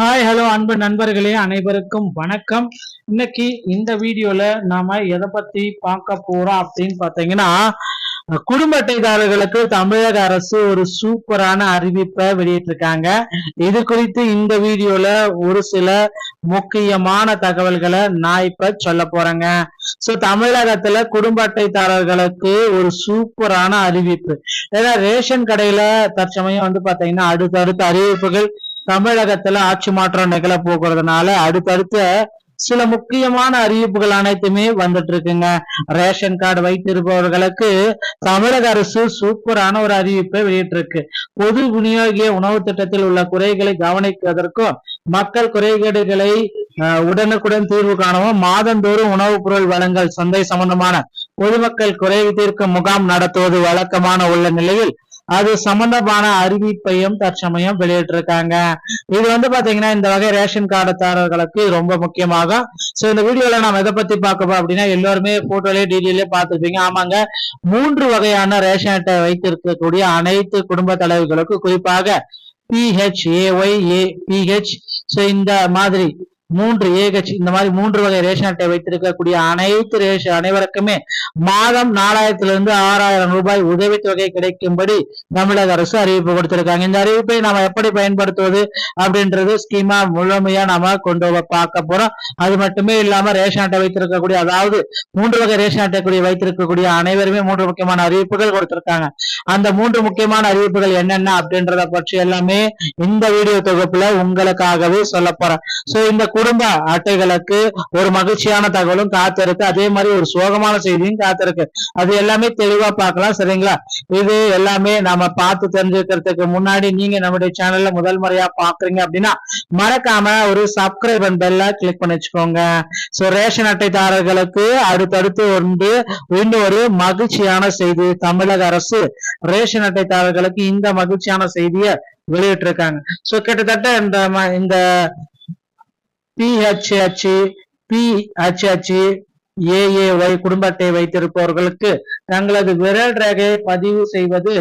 Hi hello அன்பு நண்பர்களே அனைவருக்கும் வணக்கம். இன்னைக்கு இந்த வீடியோல நாம எதை பத்தி பார்க்க போறோம் அப்படின்னு பாத்தீங்கன்னா குடும்ப அட்டைதாரர்களுக்கு தமிழக அரசு ஒரு சூப்பரான அறிவிப்பை வெளியிட்டிருக்காங்க. இது குறித்து இந்த வீடியோல ஒரு சில முக்கியமான தகவல்களை நான் இப்ப சொல்ல போறேங்க. சோ தமிழகத்துல குடும்ப அட்டைதாரர்களுக்கு ஒரு சூப்பரான அறிவிப்பு. ஏன்னா ரேஷன் கடையில தற்சமயம் வந்து பாத்தீங்கன்னா அடுத்தடுத்த அறிவிப்புகள் தமிழகத்துல ஆட்சி மாற்றம் நிகழ போகிறதுனால அடுத்தடுத்த சில முக்கியமான அறிவிப்புகள் அனைத்துமே வந்துட்டு இருக்குங்க. ரேஷன் கார்டு வைத்திருப்பவர்களுக்கு தமிழக அரசு சூப்பரான ஒரு அறிவிப்பை வெளியிட்டிருக்கு. பொது விநியோகிய உணவு திட்டத்தில் உள்ள குறைகளை கவனிப்பதற்கும் மக்கள் குறைகேடுகளை உடனுக்குடன் தீர்வு காணவும் மாதந்தோறும் உணவுப் பொருள் வழங்கல் சந்தை சம்பந்தமான பொதுமக்கள் குறை தீர்க்கும் முகாம் நடத்துவது வழக்கமான உள்ள நிலையில் அது சம்பந்தமான அறிவிப்பையும் தற்சமயம் வெளியிட்டிருக்காங்க. இது வந்து பாத்தீங்கன்னா இந்த வகை ரேஷன் கார்டுதாரர்களுக்கு ரொம்ப முக்கியமாக. சோ இந்த வீடியோல நாம எதை பத்தி பார்க்க அப்படின்னா எல்லாருமே போட்டோலயே டீட்டெயிலே பார்த்துருப்பீங்க. ஆமாங்க. மூன்று வகையான ரேஷன் அட்டை வைத்திருக்கக்கூடிய அனைத்து குடும்ப தலைவர்களுக்கு குறிப்பாக பிஹெச்ஏஒய் ஏ பிஹெச் ஸோ இந்த மாதிரி மூன்று ஏகச்சி இந்த மாதிரி மூன்று வகை ரேஷன் அட்டை வைத்திருக்கக்கூடிய அனைத்து ரேஷன் அனைவருக்குமே மாதம் நாலாயிரத்துல இருந்து ஆறாயிரம் ரூபாய் உதவித்தொகை கிடைக்கும்படி தமிழக அரசு அறிவிப்பு கொடுத்திருக்காங்க. இந்த அறிவிப்பை நாம எப்படி பயன்படுத்துவது அப்படின்றது ஸ்கீமா முழுமையா நாம கொண்டு பார்க்க போறோம். அது மட்டுமே இல்லாம ரேஷன் அட்டை வைத்திருக்கக்கூடிய அதாவது மூன்று வகை ரேஷன் அட்டை கூடிய வைத்திருக்கக்கூடிய அனைவருமே மூன்று முக்கியமான அறிவிப்புகள் கொடுத்திருக்காங்க. அந்த மூன்று முக்கியமான அறிவிப்புகள் என்னென்ன அப்படின்றத பற்றி எல்லாமே இந்த வீடியோ தொகுப்புல உங்களுக்காகவே சொல்ல போறேன். சோ இந்த குடும்ப அட்டைகளுக்கு. ஒரு மகிழ்ச்சியான தகவலும் காத்திருக்கு. அதே மாதிரி ஒரு சோகமான செய்தியும் காத்திருக்கு. அது எல்லாமே தெளிவா பார்க்கலாம் சரிங்களா? இது எல்லாமே நாம பார்த்து தெரிஞ்சுக்கிறதுக்கு முன்னாடி நீங்க நம்முடைய சேனல்ல முதல் முறையா பாக்குறீங்க அப்படின்னா மறக்காம ஒரு சப்ஸ்கிரைப் பெல்ல கிளிக் பண்ணி வச்சுக்கோங்க. சோ ரேஷன் அட்டைதாரர்களுக்கு அடுத்தடுத்து வந்து இன்னும் ஒரு மகிழ்ச்சியான செய்தி தமிழக அரசு ரேஷன் அட்டைதாரர்களுக்கு இந்த மகிழ்ச்சியான செய்தியை வெளியிட்டிருக்காங்க. சோ கிட்டத்தட்ட இந்த இந்த பிஹெச்ஹெச் பிஹெச்ஹெச் ஏஏஒய் குடும்ப அட்டை வைத்திருப்பவர்களுக்கு தங்களது விரல் ரேகையை பதிவு செய்வது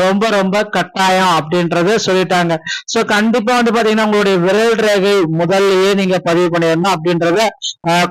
ரொம்ப ரொம்ப கட்டாயம் அப்படின்றத சொல்லிட்டாங்க. சோ கண்டிப்பா வந்து பாத்தீங்கன்னா உங்களுடைய விரல் ரேகை முதல்லயே நீங்க பதிவு பண்ணிடணும் அப்படின்றத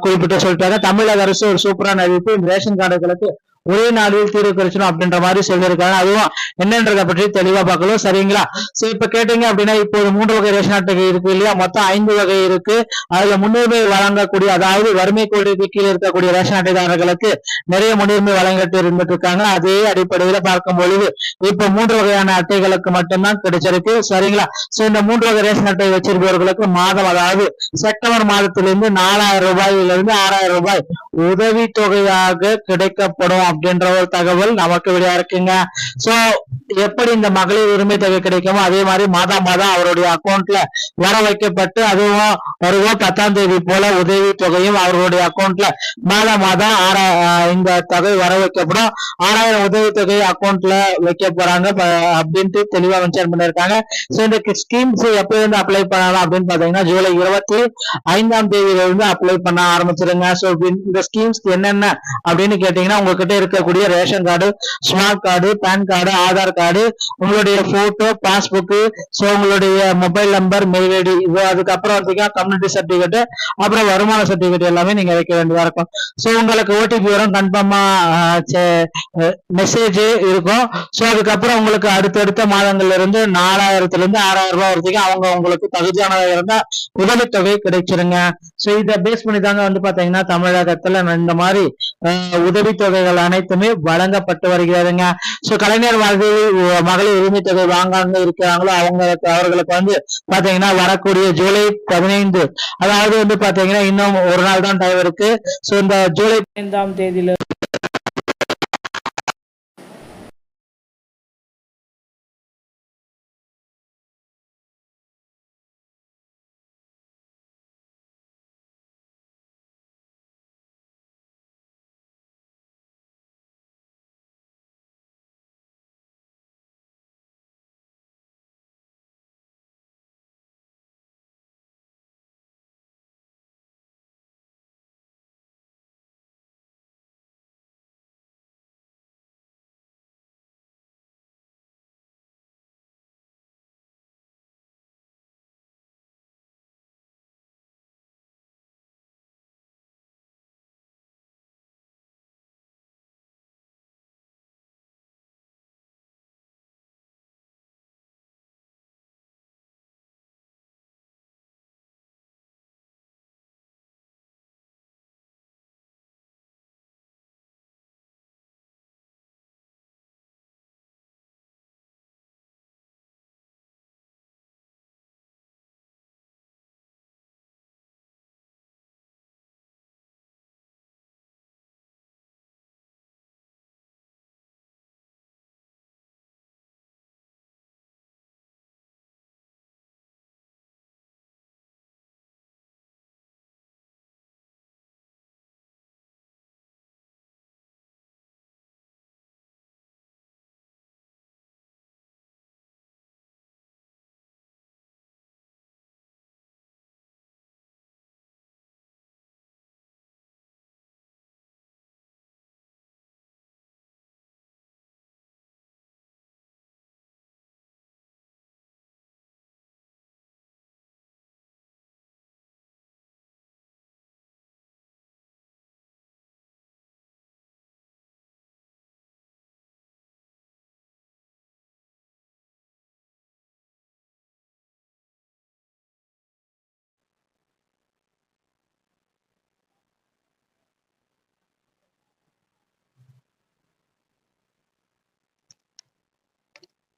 குறிப்பிட்டு சொல்லிட்டாங்க. தமிழக அரசு ஒரு சூப்பரான அறிவிப்பு. ரேஷன் கார்டுகளுக்கு ஒரே நாளில் தீர்வு கிடைச்சிடும் அப்படின்ற மாதிரி சொல்லியிருக்காங்க. அதுவும் என்னன்றதை பற்றி தெளிவா பார்க்கலாம் சரிங்களா? சோ இப்ப கேட்டீங்க அப்படின்னா இப்போ மூன்று வகை ரேஷன் அட்டை இருக்கு இல்லையா? மொத்தம் ஐந்து வகை இருக்கு. அதுல முன்னுரிமை வழங்கக்கூடிய அதாவது வறுமை கோடிக்கு கீழே இருக்கக்கூடிய ரேஷன் அட்டைதாரர்களுக்கு நிறைய முன்னுரிமை வழங்கிட்டு இருந்துட்டு இருக்காங்க அதே அடிப்படையில பார்க்கும் பொழுது இப்ப மூன்று வகையான அட்டைகளுக்கு மட்டும்தான் கிடைச்சிருக்கு. சரிங்களா? சோ இந்த மூன்று வகை ரேஷன் அட்டை வச்சிருப்பவர்களுக்கு மாதம் அதாவது செப்டம்பர் மாதத்திலிருந்து நாலாயிரம் ரூபாயிலிருந்து ஆறாயிரம் ரூபாய் உதவி தொகையாக கிடைக்கப்படும் அப்படின்ற ஒரு தகவல் நமக்கு வெளியா இருக்குங்க. சோ எப்படி இந்த மகளிர் உரிமை தொகை கிடைக்குமோ அதே மாதிரி மாதா மாதம் அவருடைய அக்கௌண்ட்ல வர வைக்கப்பட்டு அதுவும் வருவோம் பத்தாம் தேதி போல உதவி தொகையும் அவர்களுடைய அக்கௌண்ட்ல மாதா மாதம் ஆறா இந்த தொகை வர வைக்கப்படும். ஆறாயிரம் உதவி தொகை அக்கௌண்ட்ல வைக்க போறாங்க. அப்படின்ட்டு தெளிவா மென்ஷன் பண்ணிருக்காங்க சோ இந்த ஸ்கீம்ஸ் எப்ப இருந்து அப்ளை பண்ணலாம் அப்படின்னு பாத்தீங்கன்னா ஜூலை இருபத்தி ஐந்தாம் தேதியில இருந்து அப்ளை பண்ண ஆரம்பிச்சிருங்க. சோ இந்த ஸ்கீம்ஸ் என்னென்ன அப்படின்னு கேட்டீங்கன்னா உங்ககிட்ட இருக்கக்கூடிய ration card smart card PAN card Aadhaar card உங்களுடைய போட்டோ பாஸ்புக்கு ஸோ உங்களுடைய மொபைல் நம்பர் மெயில் ஐடி இது அதுக்கப்புறம் பார்த்தீங்கன்னா கம்யூனிட்டி சர்டிஃபிகேட் அப்புறம் வருமான சர்டிஃபிகேட் எல்லாமே நீங்க வைக்க வேண்டியதா இருக்கும். ஸோ உங்களுக்கு ஓடிபி வரும் கன்ஃபார்மா மெசேஜ் இருக்கும். ஸோ அதுக்கப்புறம் உங்களுக்கு அடுத்தடுத்த மாதங்கள்ல இருந்து நாலாயிரத்துல இருந்து ஆறாயிரம் ரூபாய் வரைக்கும் அவங்க உங்களுக்கு தகுதியானதாக இருந்தா உதவித்தொகை கிடைச்சிருங்க. ஸோ இதை பேஸ் பண்ணி தாங்க வந்து பாத்தீங்கன்னா தமிழகத்துல இந்த மாதிரி உதவித்தொகைகள் அனைத்துமே வழங்கப்பட்டு வருகிறதுங்க. சோ கலைஞர் மகளிர் உரிமை தொகை வாங்காம இருக்கிறாங்களோ அவங்களுக்கு அவர்களுக்கு வந்து பாத்தீங்கன்னா வரக்கூடிய ஜூலை பதினைந்து. அதாவது வந்து பாத்தீங்கன்னா இன்னும் ஒரு நாள் தான் டைம் இருக்கு. சோ இந்த ஜூலை பதினைந்தாம் தேதியில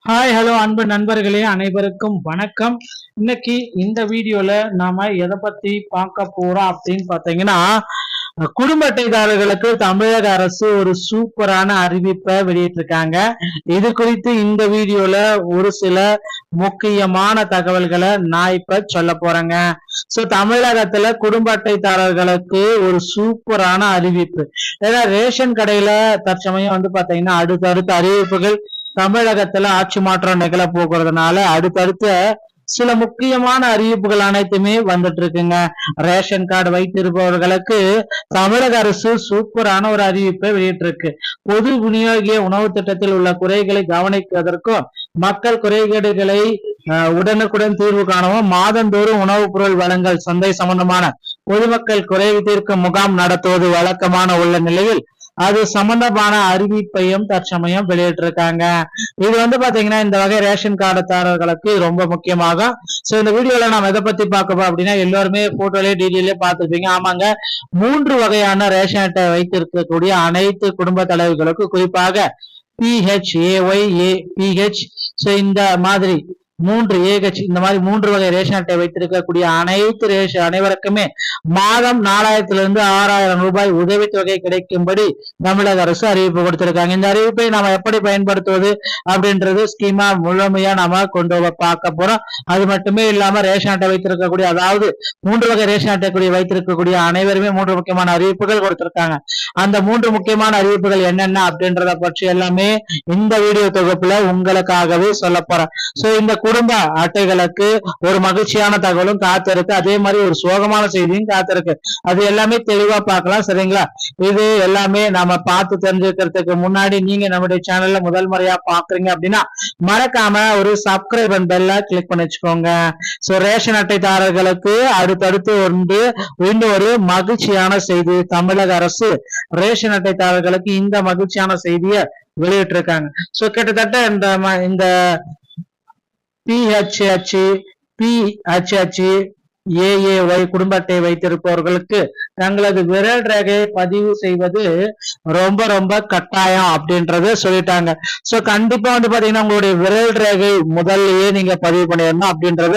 ஹாய் ஹலோ அன்பு நண்பர்களே அனைவருக்கும் வணக்கம். இன்னைக்கு இந்த வீடியோல நாம எதை பத்தி பார்க்க போறோம் அப்படின்னு பாத்தீங்கன்னா குடும்ப அட்டைதாரர்களுக்கு தமிழக அரசு ஒரு சூப்பரான அறிவிப்பை வெளியிட்டிருக்காங்க. இது குறித்து இந்த வீடியோல ஒரு சில முக்கியமான தகவல்களை நான் இப்ப சொல்ல போறேங்க. சோ தமிழகத்துல குடும்ப அட்டைதாரர்களுக்கு ஒரு சூப்பரான அறிவிப்பு. ஏன்னா ரேஷன் கடையில தற்சமயம் வந்து பாத்தீங்கன்னா அடுத்தடுத்த அறிவிப்புகள் தமிழகத்துல ஆட்சி மாற்றம் நிகழ போகிறதுனால அடுத்தடுத்த சில முக்கியமான அறிவிப்புகள் அனைத்துமே வந்துட்டு இருக்குங்க. ரேஷன் கார்டு வைத்திருப்பவர்களுக்கு தமிழக அரசு சூப்பரான ஒரு அறிவிப்பை வெளியிட்டிருக்கு. பொது விநியோகிய உணவு திட்டத்தில் உள்ள குறைகளை கவனிப்பதற்கும் மக்கள் குறைகேடுகளை உடனுக்குடன் தீர்வு காணவும் மாதந்தோறும் உணவுப் பொருள் வழங்கல் சந்தை சம்பந்தமான பொதுமக்கள் குறை தீர்க்கும் முகாம் நடத்துவது வழக்கமான உள்ள நிலையில் அது சம்பந்தமான அறிவிப்பையும் தற்சமயம் வெளியிட்டிருக்காங்க. இது வந்து பாத்தீங்கன்னா இந்த வகை ரேஷன் கார்டுதாரர்களுக்கு ரொம்ப முக்கியமாகும் சோ இந்த வீடியோல நாம எதை பத்தி பார்க்க அப்படின்னா எல்லாருமே போட்டோலயே டீட்டெயிலே பார்த்திருப்பீங்க. ஆமாங்க. மூன்று வகையான ரேஷன் அட்டை வைத்திருக்கக்கூடிய அனைத்து குடும்ப தலைவர்களுக்கும் குறிப்பாக பிஹெச்ஏஒய் ஏ பிஹெச் சோ இந்த மாதிரி மூன்று ஏகச் இந்த மாதிரி மூன்று வகை ரேஷன் அட்டை வைத்திருக்கக்கூடிய அனைத்து ரேஷன் அனைவருக்குமே மாதம் நாலாயிரத்துல இருந்து ஆறாயிரம் ரூபாய் உதவித்தொகை கிடைக்கும்படி தமிழக அரசு அறிவிப்பு கொடுத்திருக்காங்க. இந்த அறிவிப்பை நாம எப்படி பயன்படுத்துவது அப்படின்றது ஸ்கீமா முழுமையா நாம கொண்டு பார்க்க போறோம். அது மட்டுமே இல்லாம ரேஷன் அட்டை வைத்திருக்கக்கூடிய அதாவது மூன்று வகை ரேஷன் அட்டை கூடிய வைத்திருக்கக்கூடிய அனைவருமே மூன்று முக்கியமான அறிவிப்புகள் கொடுத்திருக்காங்க. அந்த மூன்று முக்கியமான அறிவிப்புகள் என்னென்ன அப்படின்றத பற்றி எல்லாமே இந்த வீடியோ தொகுப்புல உங்களுக்காகவே சொல்ல போறேன். சோ இந்த குடும்ப அட்டைகளுக்கு ஒரு மகிழ்ச்சியான தகவலும் காத்திருக்கு. அதே மாதிரி ஒரு சோகமான செய்தியும் காத்திருக்கு. அது எல்லாமே தெளிவா பார்க்கலாம் சரிங்களா? இது எல்லாமே நாம பார்த்து தெரிஞ்சுக்கிறதுக்கு முன்னாடி நீங்க நம்முடைய சேனல்ல முதல் முறையா பாக்குறீங்க அப்படின்னா மறக்காம ஒரு சப்ஸ்கிரைப் அண்ட் பெல்ல கிளிக் பண்ணி வச்சுக்கோங்க. சோ ரேஷன் அட்டைதாரர்களுக்கு அடுத்தடுத்து ஒன்று இன்னும் ஒரு மகிழ்ச்சியான செய்தி தமிழக அரசு ரேஷன் அட்டைதாரர்களுக்கு இந்த மகிழ்ச்சியான செய்தியை வெளியிட்டிருக்காங்க. சோ கிட்டத்தட்ட இந்த ம- இந்த பிஹெச்ஹெச் பிஹெச்ஹெச் ஏஏஒய் குடும்ப அட்டை வைத்திருப்பவர்களுக்கு தங்களது விரல் ரேகையை பதிவு செய்வது ரொம்ப ரொம்ப கட்டாயம் அப்படின்றத சொல்லிட்டாங்க. சோ கண்டிப்பா வந்து பாத்தீங்கன்னா உங்களுடைய விரல் ரேகை முதல்லயே நீங்க பதிவு பண்ணிடணும் அப்படின்றத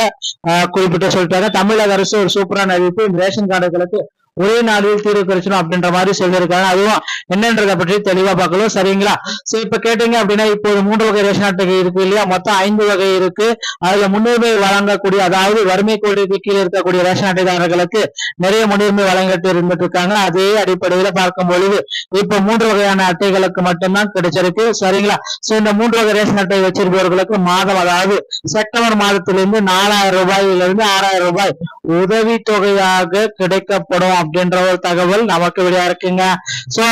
ஆஹ், குறிப்பிட்டு சொல்லிட்டாங்க. தமிழக அரசு ஒரு சூப்பரான அறிவிப்பு. ரேஷன் கார்டுகளுக்கு ஒரே நாளில் தீர்வு கிடைச்சிடும் அப்படின்ற மாதிரி சொல்லியிருக்காங்க. அதுவும் என்னன்றதை பற்றி தெளிவா பார்க்கலாம் சரிங்களா? சோ இப்ப கேட்டீங்க அப்படின்னா இப்போது மூன்று வகை ரேஷன் அட்டை இருக்கு இல்லையா? மொத்தம் ஐந்து வகை இருக்கு. அதுல முன்னுரிமை வழங்கக்கூடிய அதாவது வறுமை கோடிக்கு கீழே இருக்கக்கூடிய ரேஷன் அட்டைதாரர்களுக்கு நிறைய முன்னுரிமை வழங்கிட்டு இருந்துட்டு இருக்காங்க அதே அடிப்படையில பார்க்கும் பொழுது இப்ப மூன்று வகையான அட்டைகளுக்கு மட்டும்தான் கிடைச்சிருக்கு. சரிங்களா? சோ இந்த மூன்று வகை ரேஷன் அட்டை வச்சிருப்பவர்களுக்கு மாதம் அதாவது செப்டம்பர் மாதத்திலிருந்து நாலாயிரம் ரூபாயிலிருந்து ஆறாயிரம் ரூபாய் உதவி தொகையாக கிடைக்கப்படும் அப்படின்ற ஒரு தகவல் நமக்கு வெளியா இருக்குங்க. சோ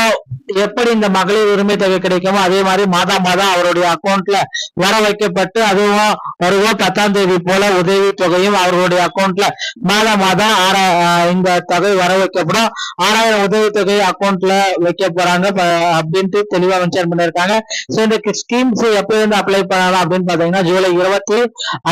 எப்படி இந்த மகளிர் உரிமை தொகை கிடைக்குமோ அதே மாதிரி மாதா மாதம் அவருடைய அக்கௌண்ட்ல வர வைக்கப்பட்டு அதுவும் வருவோம் பத்தாம் தேதி போல உதவி தொகையும் அவர்களுடைய அக்கௌண்ட்ல மாதம் மாதம் ஆறா இந்த தொகை வர வைக்கப்படும். ஆறாயிரம் உதவி தொகை அக்கௌண்ட்ல வைக்க போறாங்க அப்படின்ட்டு தெளிவா மென்ஷன் பண்ணிருக்காங்க. சோ இந்த ஸ்கீம்ஸ் எப்ப இருந்து அப்ளை பண்ணலாம் அப்படின்னு பாத்தீங்கன்னா ஜூலை இருபத்தி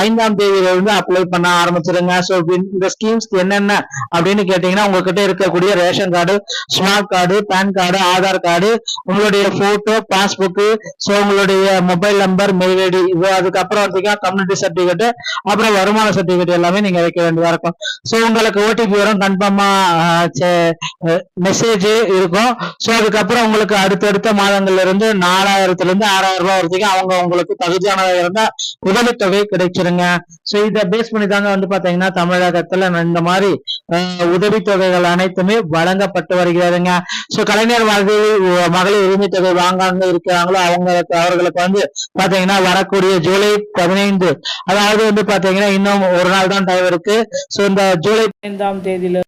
ஐந்தாம் தேதியில இருந்து அப்ளை பண்ண ஆரம்பிச்சிருங்க. சோ இந்த ஸ்கீம்ஸ் என்னென்ன அப்படின்னு கேட்டீங்கன்னா உங்ககிட்ட இருக்கக்கூடிய ration card smart card PAN card Aadhaar card உங்களுடைய போட்டோ பாஸ்புக் ஸோ உங்களுடைய மொபைல் நம்பர் மெயில் ஐடி இது அதுக்கப்புறம் பார்த்தீங்கன்னா கம்யூனிட்டி சர்டிபிகேட் அப்புறம் வருமான சர்டிபிகேட் எல்லாமே நீங்க வைக்க வேண்டியதா இருக்கும். ஸோ உங்களுக்கு ஓடிபி வரும் கன்ஃபார்மா மெசேஜ் இருக்கும். சோ அதுக்கப்புறம் உங்களுக்கு அடுத்தடுத்த மாதங்கள்ல இருந்து நாலாயிரத்துல இருந்து ஆறாயிரம் ரூபாய் வரைக்கும் அவங்க உங்களுக்கு தகுதியானதாக இருந்தா உதவித்தொகை கிடைச்சிருங்க. சோ இதை பேஸ் பண்ணி தாங்க வந்து பாத்தீங்கன்னா தமிழகத்துல இந்த மாதிரி அஹ், உதவித்தொகைகள் அனைத்துமே வழங்கப்பட்டு வருகிறதுங்க. சோ கலைஞர் மகளிர் மகளிர் உரிமை தொகை வாங்காம இருக்கிறாங்களோ அவங்களுக்கு அவர்களுக்கு வந்து பாத்தீங்கன்னா வரக்கூடிய ஜூலை பதினைந்து. அதாவது வந்து பாத்தீங்கன்னா இன்னும் ஒரு நாள் தான் டைம் இருக்கு. சோ இந்த ஜூலை ஐந்தாம் தேதியில